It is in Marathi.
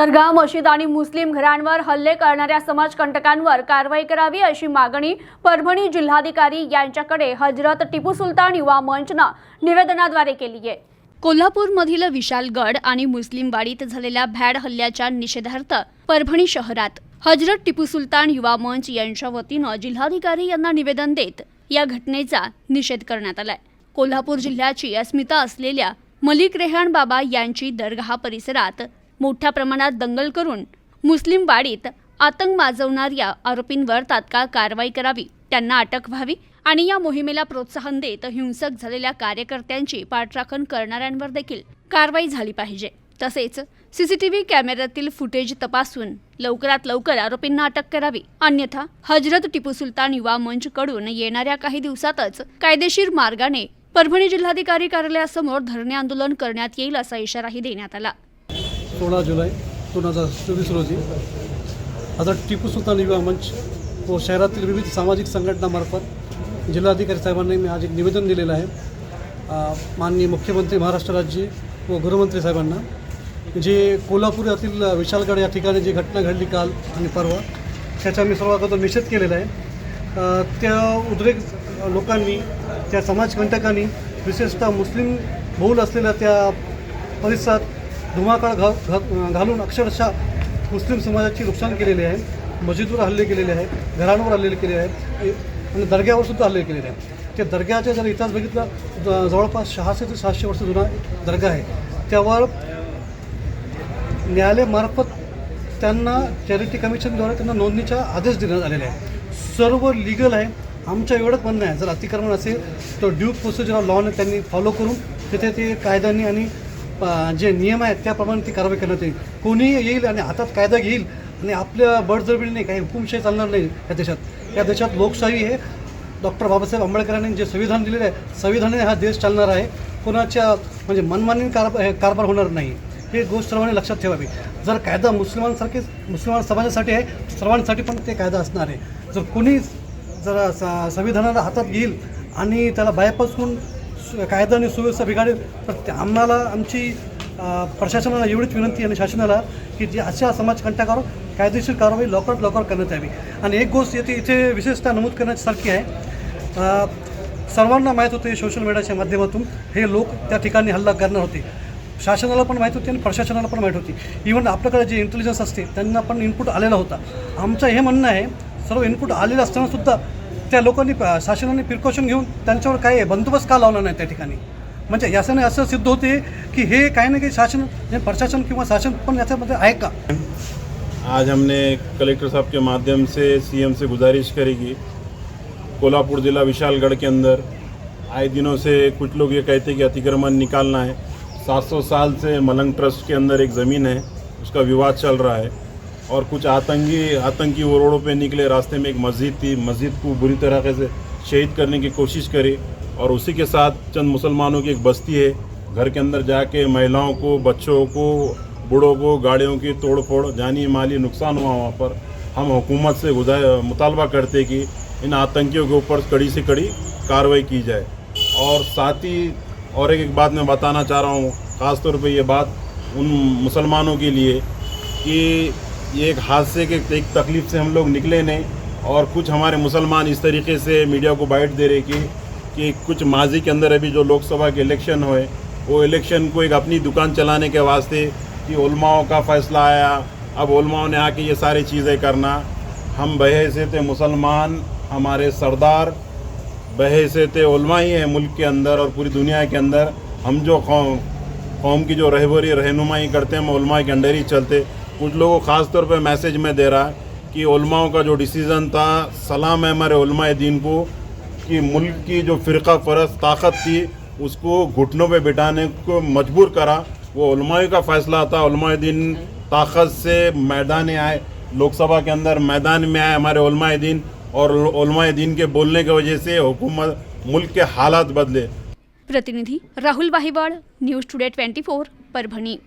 दर्गा मशीद आणि मुस्लिम घरांवर हल्ले करणाऱ्या समाजकंटकांवर कारवाई करावी अशी मागणी परभणी जिल्हाधिकारी यांच्याकडे हजरत टिपू सुलतान युवा मंचनं निवेदनाद्वारे केली आहे. कोल्हापूरमधील विशालगड आणि मुस्लिमवाडीत झालेल्या भॅड हल्ल्याच्या निषेधार्थ परभणी शहरात हजरत टिपू सुलतान युवा मंच यांच्या वतीनं जिल्हाधिकारी यांना निवेदन देत या घटनेचा निषेध करण्यात आलाय. कोल्हापूर जिल्ह्याची अस्मिता असलेल्या मलिक रेहान बाबा यांची दरगाह परिसरात मोठ्या प्रमाणात दंगल करून मुस्लिम वाडीत आतंक माजवणाऱ्या आरोपींवर तात्काळ कारवाई करावी त्यांना अटक व्हावी आणि या मोहिमेला प्रोत्साहन देत हिंसक झालेल्या कार्यकर्त्यांची पाठराखण करणाऱ्यांवर देखील कारवाई झाली पाहिजे. तसेच सीसीटीव्ही कॅमेऱ्यातील फुटेज तपासून लवकरात लवकर आरोपींना अटक करावी. अन्यथा हजरत टिपू सुलतान युवा मंच कडून येणाऱ्या काही दिवसातच कायदेशीर मार्गाने परभणी जिल्हाधिकारी कार्यालयासमोर धरणे आंदोलन करण्यात येईल असा इशाराही देण्यात आला. सोळा जुलै दोन हजार चोवीस रोजी आता टिपू सुलतान युवा मंच व शहरातील विविध सामाजिक संघटनामार्फत जिल्हाधिकारी साहेबांनी मी आज एक निवेदन दिलेलं आहे. माननीय मुख्यमंत्री महाराष्ट्र राज्य व गृहमंत्री साहेबांना. जे कोल्हापूर येथील विशालगड या ठिकाणी जी घटना घडली काल आणि परवा त्याचा मी सर्वात निषेध केलेला आहे. त्या उद्रेक लोकांनी त्या समाजकंटकांनी विशेषतः मुस्लिम बहुल असलेल्या त्या परिसरात धुमाकाळ घा घा घालून अक्षरशः मुस्लिम समाजाची नुकसान केलेले आहे. मस्जिदवर हल्ले केलेले आहेत. घरांवर हल्ले केले आहेत. आणि दर्ग्यावर सुद्धा हल्ले केलेले आहेत. त्या दर्ग्याचा जर इतिहास बघितला ज- जवळपास सहाशे ते सातशे वर्ष जुना दर्गा आहे. त्यावर न्यायालयामार्फत त्यांना चॅरिटी कमिशनद्वारे त्यांना नोंदणीचा आदेश देण्यात आलेले आहे. सर्व लिगल आहे. आमचं एवढंच म्हणणं आहे. जर अतिक्रमण असेल तर ड्यू प्रोसिजर लॉने त्यांनी फॉलो करून तिथे ते कायद्याने आणि जे नियम आहेत त्याप्रमाणे ती कारवाई करण्यात येईल. कोणीही येईल आणि हातात कायदा घेईल आणि आपल्या बळजबरीने काही हुकुमशाही चालणार नाही या देशात. या देशात लोकशाही हे डॉक्टर बाबासाहेब आंबेडकरांनी जे संविधान दिलेलं आहे संविधानाने हा देश चालणार आहे. कोणाच्या म्हणजे मनमानी कारभार हे कारभार होणार नाही. हे गोष्ट सर्वांनी लक्षात ठेवावी. जर कायदा मुस्लिमांसारखेच मुस्लिमान समाजासाठी आहे सर्वांसाठी पण ते कायदा असणार आहे. जर कोणी जर स- संविधानाला हातात घेईल आणि त्याला बायपास करून कायदा आणि सुव्यवस्था बिघाडेल तर ते आम्हाला आमची प्रशासनाला एवढीच विनंती आणि शासनाला की जे अशा समाजकंटकावर कायदेशीर कारवाई लवकरात लवकर करण्यात यावी. आणि एक गोष्ट येथे इथे विशेषतः नमूद करण्यासारखी आहे. सर्वांना माहीत होते सोशल मीडियाच्या माध्यमातून हे लोक त्या ठिकाणी हल्ला करणार होते. शासनाला पण माहीत होती आणि प्रशासनाला पण माहीत होती. इव्हन आपल्याकडे जे इंटेलिजन्स असते त्यांना पण इनपुट आलेला होता. आमचं हे म्हणणं आहे सर्व इनपुट आलेलं असताना सुद्धा त्या लोकांनी शासनाने प्रिकॉशन घेऊन त्यांच्यावर काय बंदोबस्त का लावला नाही त्या ठिकाणी? म्हणजे याच्याने असं सिद्ध होते की हे काही ना काही शासन प्रशासन किंवा शासन पण याच्यामध्ये आहे का? आज हमने कलेक्टर साहब के माध्यम से सीएम से गुजारिश करी कि कोल्हापुर जिला विशालगढ़ के अंदर आए दिनों से कुछ लोग ये कहते हैं कि अतिक्रमण निकालना है। 700 साल से मलंग ट्रस्ट के अंदर एक ज़मीन है, उसका विवाद चल रहा है। और कुछ आतंकी आतंकी वो रोडों पे निकले रास्ते में एक मस्जिद थी। मस्जिद को बुरी तरह से शहीद करने की कोशिश करी और उसी के साथ चंद मुसलमानों की एक बस्ती है। घर के अंदर जाके महिलाओं को, बच्चों को, बूढ़ों को, गाड़ियों की तोड़ फोड़ जानी माली नुकसान हुआ वहाँ पर। हम हुकूमत से गुजार, मुतालबा करते कि इन आतंकियों के ऊपर कड़ी से कड़ी कार्रवाई की जाए। और साथ ही और एक एक बात मैं बताना चाह रहा हूँ ख़ास तौर पे ये बात उन मुसलमानों के लिए कि ये एक हादसे के एक तकलीफ़ से हम लोग निकले नहीं और कुछ हमारे मुसलमान इस तरीके से मीडिया को बाइट दे रहे कि कि कुछ माजी के अंदर अभी जो लोकसभा के इलेक्शन हुए, वो इलेक्शन को एक अपनी दुकान चलाने के वास्ते कि उलमाओं का फ़ैसला आया, अब उलमाओं ने आके ये सारी चीज़ें करना। हम बहैसियत मुसलमान, हमारे सरदार बहैसियत उलमा ही हैं मुल्क के अंदर और पूरी दुनिया के अंदर। हम जो कौम कौम की जो रहबरी, रहनुमाई करते हैं, हम के अंडर ही चलते। कुछ लोगों को ख़ास तौर पे मैसेज में दे रहा है कि उलमाओं का जो डिसीज़न था, सलाम है हमारे उलमा दीन को, कि मुल्क की जो फ़िरका फ़रस ताकत थी, उसको घुटनों पे बिठाने को मजबूर करा। वो उलमाई का फ़ैसला था, उलमा दीन ताकत से मैदान आए, लोकसभा के अंदर मैदान में आए हमारे उलमा दीन, और उलमा दीन के बोलने की वजह से हुकूमत, मुल्क के हालात बदले। प्रतिनिधि Rahul Wahiwad, news today twenty four, Parbhani.